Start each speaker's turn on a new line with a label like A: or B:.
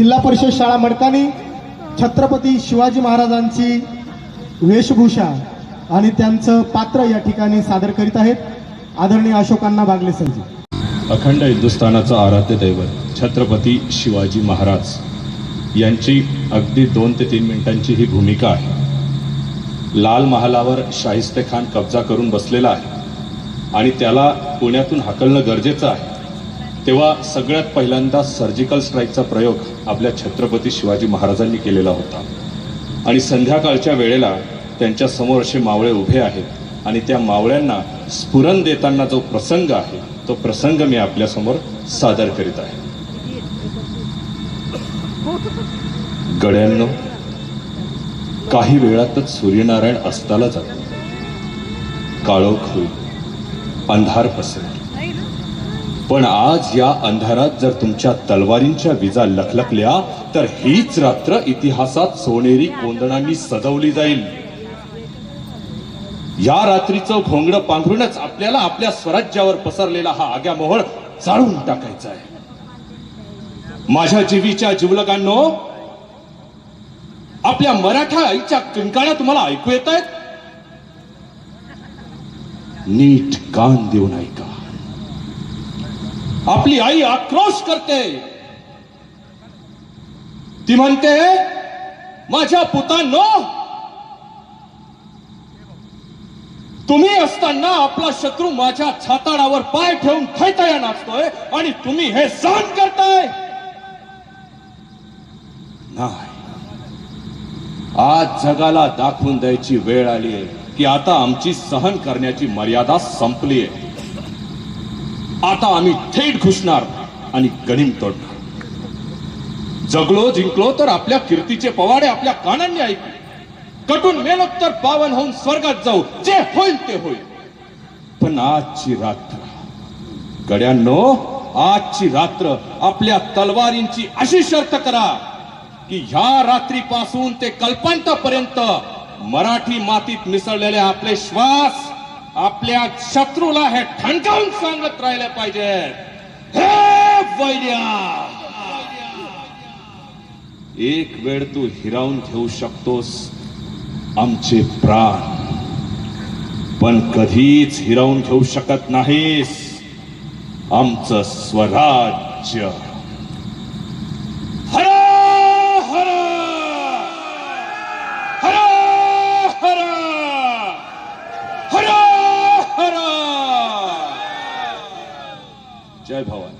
A: जिल्हा परिषद शाळा मडकानी छत्रपती शिवाजी महाराजांची वेशभूषा आणि त्यांचं पात्र या ठिकाणी सादर करीत आहेत. आदरणीय अशोकांना बागले सरजी
B: अखंड हिंदुस्थानाचं आराध्य दैवत छत्रपती शिवाजी महाराज यांची अगदी दोन ते तीन मिनिटांची ही भूमिका आहे. लाल महालावर शाहिस्ते खान कब्जा करून बसलेला आहे आणि त्याला पुण्यातून हाकलणं गरजेचं आहे. तेव्हा सगळ्यात पहिल्यांदा सर्जिकल स्ट्राईकचा प्रयोग आपल्या छत्रपती शिवाजी महाराजांनी केलेला होता. आणि संध्याकाळच्या वेळेला त्यांच्यासमोर असे मावळे उभे आहेत आणि त्या मावळ्यांना स्फुरण देताना जो प्रसंग आहे तो प्रसंग मी आपल्यासमोर सादर करीत आहे. गड्यांनो काही वेळातच सूर्यनारायण अस्ताला जातो काळोख होईल. अंधार पसरेल. पण आज या अंधारात जर तुमच्या तलवारींच्या विजा लखलखल्या तर हीच रात्र इतिहासात सोनेरी कोंदणांनी सजवली जाईल. या रात्रीचं भोंगडं पांघरूनच आपल्याला आपल्या स्वराज्यावर पसरलेला हा आग्या मोहळ जाळून टाकायचा आहे. माझ्या जीवीच्या जिवलकांनो आपल्या मराठा आईच्या किंकाळ्या तुम्हाला ऐकू येत आहेत? नीट कान देऊन ऐका. आपली आई आक्रोश करते. ती म्हणते माझ्या पुतांनो तुम्ही असताना आपला शत्रू माझ्या छाताडावर पाय ठेवून थैतया नाचतोय आणि तुम्ही हे सहन करताय. नाही. आज जगाला दाखवून द्यायची वेळ आली आहे की आता आमची सहन करण्याची मर्यादा संपली आहे आता आम्ही थेट घुसणार आणि गणिम तोडणार. जगलो जिंकलो तर आपल्या कीर्तीचे पवाडे आपल्या कानांनी ऐकू. कटून मेलो तर पावन होऊन स्वर्गात जाऊ. जे होईल ते होईल. पण आजची रात्र गड्यांनो आजची रात्र आपल्या तलवारींची अशी शर्त करा की ह्या रात्रीपासून ते कल्पांतापर्यंत मराठी मातीत मिसळलेले आपले श्वास आपल्या शत्रूला हे ठणकावून सांगत राहिले पाहिजे. हे वैद्या! एक वेळ तू हिरावून घेऊ शकतोस आमचे प्राण. पण कधीच हिरावून घेऊ शकत नाहीस आमचं स्वराज्य. 你爱跑啊